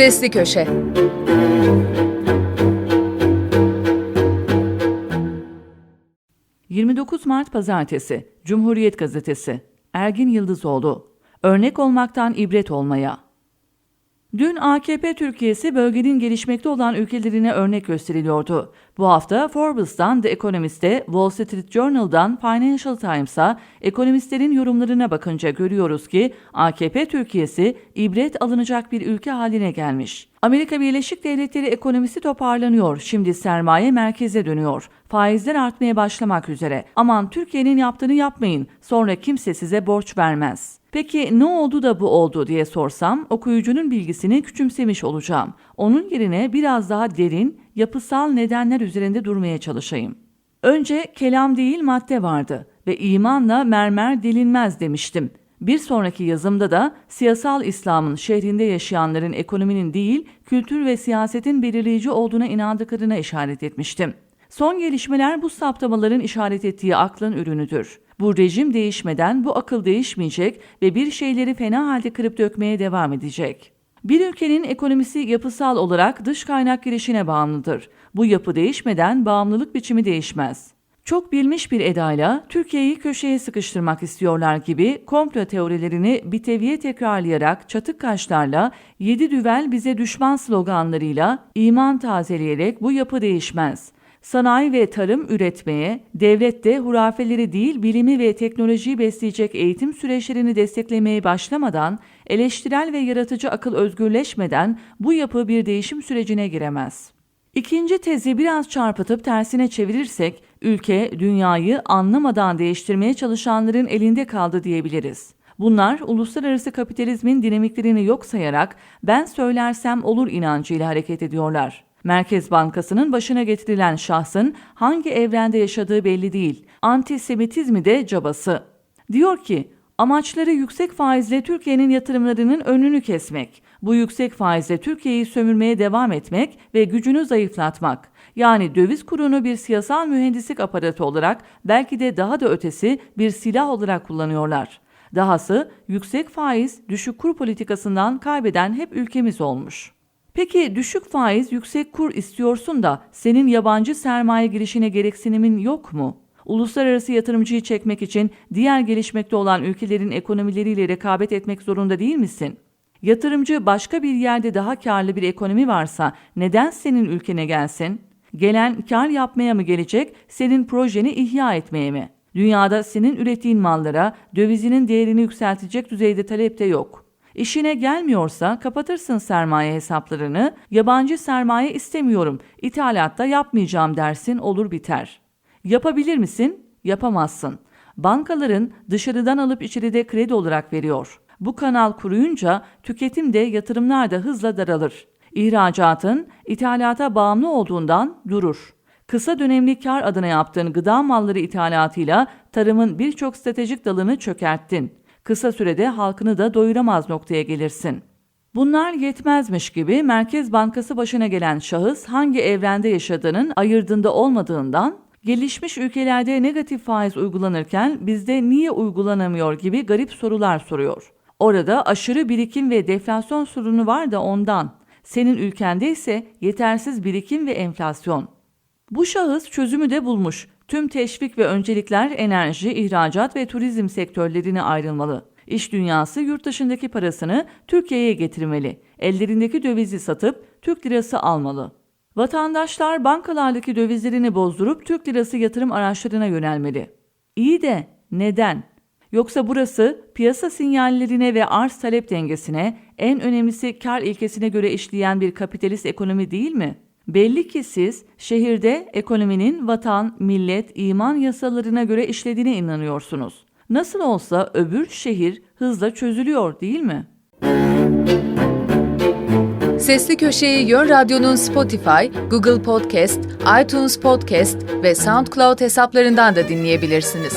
Sesli Köşe. ...29 Mart Pazartesi, Cumhuriyet Gazetesi, Ergin Yıldızoğlu, örnek olmaktan ibret olmaya. Dün AKP Türkiye'si bölgenin gelişmekte olan ülkelerine örnek gösteriliyordu. Bu hafta Forbes'tan The Economist'e, Wall Street Journal'dan Financial Times'a ekonomistlerin yorumlarına bakınca görüyoruz ki AKP Türkiye'si ibret alınacak bir ülke haline gelmiş. Amerika Birleşik Devletleri ekonomisi toparlanıyor. Şimdi sermaye merkeze dönüyor. Faizler artmaya başlamak üzere. Aman Türkiye'nin yaptığını yapmayın. Sonra kimse size borç vermez. Peki ne oldu da bu oldu diye sorsam okuyucunun bilgisini küçümsemiş olacağım. Onun yerine biraz daha derin, yapısal nedenler üzerinde durmaya çalışayım. Önce kelam değil madde vardı ve imanla mermer delinmez demiştim. Bir sonraki yazımda da siyasal İslam'ın şehrinde yaşayanların ekonominin değil, kültür ve siyasetin belirleyici olduğuna inandıklarına işaret etmiştim. Son gelişmeler bu saptamaların işaret ettiği aklın ürünüdür. Bu rejim değişmeden bu akıl değişmeyecek ve bir şeyleri fena halde kırıp dökmeye devam edecek. Bir ülkenin ekonomisi yapısal olarak dış kaynak girişine bağımlıdır. Bu yapı değişmeden bağımlılık biçimi değişmez. Çok bilmiş bir edayla Türkiye'yi köşeye sıkıştırmak istiyorlar gibi komplo teorilerini biteviye tekrarlayarak çatık kaşlarla yedi düvel bize düşman sloganlarıyla iman tazeleyerek bu yapı değişmez. Sanayi ve tarım üretmeye, devlet de hurafeleri değil bilimi ve teknolojiyi besleyecek eğitim süreçlerini desteklemeye başlamadan, eleştirel ve yaratıcı akıl özgürleşmeden bu yapı bir değişim sürecine giremez. İkinci tezi biraz çarpıtıp tersine çevirirsek, ülke dünyayı anlamadan değiştirmeye çalışanların elinde kaldı diyebiliriz. Bunlar uluslararası kapitalizmin dinamiklerini yok sayarak ben söylersem olur inancıyla hareket ediyorlar. Merkez Bankası'nın başına getirilen şahsın hangi evrende yaşadığı belli değil. Antisemitizmi de cabası. Diyor ki, amaçları yüksek faizle Türkiye'nin yatırımlarının önünü kesmek. Bu yüksek faizle Türkiye'yi sömürmeye devam etmek ve gücünü zayıflatmak. Yani döviz kurunu bir siyasal mühendislik aparatı olarak belki de daha da ötesi bir silah olarak kullanıyorlar. Dahası yüksek faiz, düşük kur politikasından kaybeden hep ülkemiz olmuş. Peki düşük faiz, yüksek kur istiyorsun da senin yabancı sermaye girişine gereksinimin yok mu? Uluslararası yatırımcıyı çekmek için diğer gelişmekte olan ülkelerin ekonomileriyle rekabet etmek zorunda değil misin? Yatırımcı başka bir yerde daha karlı bir ekonomi varsa neden senin ülkene gelsin? Gelen kar yapmaya mı gelecek, senin projeni ihya etmeye mi? Dünyada senin ürettiğin mallara dövizinin değerini yükseltecek düzeyde talep de yok. İşine gelmiyorsa kapatırsın sermaye hesaplarını, yabancı sermaye istemiyorum, ithalatta yapmayacağım dersin olur biter. Yapabilir misin? Yapamazsın. Bankaların dışarıdan alıp içeride kredi olarak veriyor. Bu kanal kuruyunca tüketim de yatırımlar da hızla daralır. İhracatın ithalata bağımlı olduğundan durur. Kısa dönemli kar adına yaptığın gıda malları ithalatıyla tarımın birçok stratejik dalını çökerttin. Kısa sürede halkını da doyuramaz noktaya gelirsin. Bunlar yetmezmiş gibi Merkez Bankası başına gelen şahıs hangi evrende yaşadığının ayırdığında olmadığından gelişmiş ülkelerde negatif faiz uygulanırken bizde niye uygulanamıyor gibi garip sorular soruyor. Orada aşırı birikim ve deflasyon sorunu var da ondan. Senin ülkende ise yetersiz birikim ve enflasyon. Bu şahıs çözümü de bulmuş. Tüm teşvik ve öncelikler enerji, ihracat ve turizm sektörlerine ayrılmalı. İş dünyası yurt dışındaki parasını Türkiye'ye getirmeli. Ellerindeki dövizi satıp Türk lirası almalı. Vatandaşlar bankalardaki dövizlerini bozdurup Türk lirası yatırım araçlarına yönelmeli. İyi de neden? Yoksa burası piyasa sinyallerine ve arz talep dengesine, en önemlisi kar ilkesine göre işleyen bir kapitalist ekonomi değil mi? Belli ki siz şehirde ekonominin vatan, millet, iman yasalarına göre işlediğine inanıyorsunuz. Nasıl olsa öbür şehir hızla çözülüyor değil mi? Sesli Köşe'yi Yön Radyo'nun Spotify, Google Podcast, iTunes Podcast ve SoundCloud hesaplarından da dinleyebilirsiniz.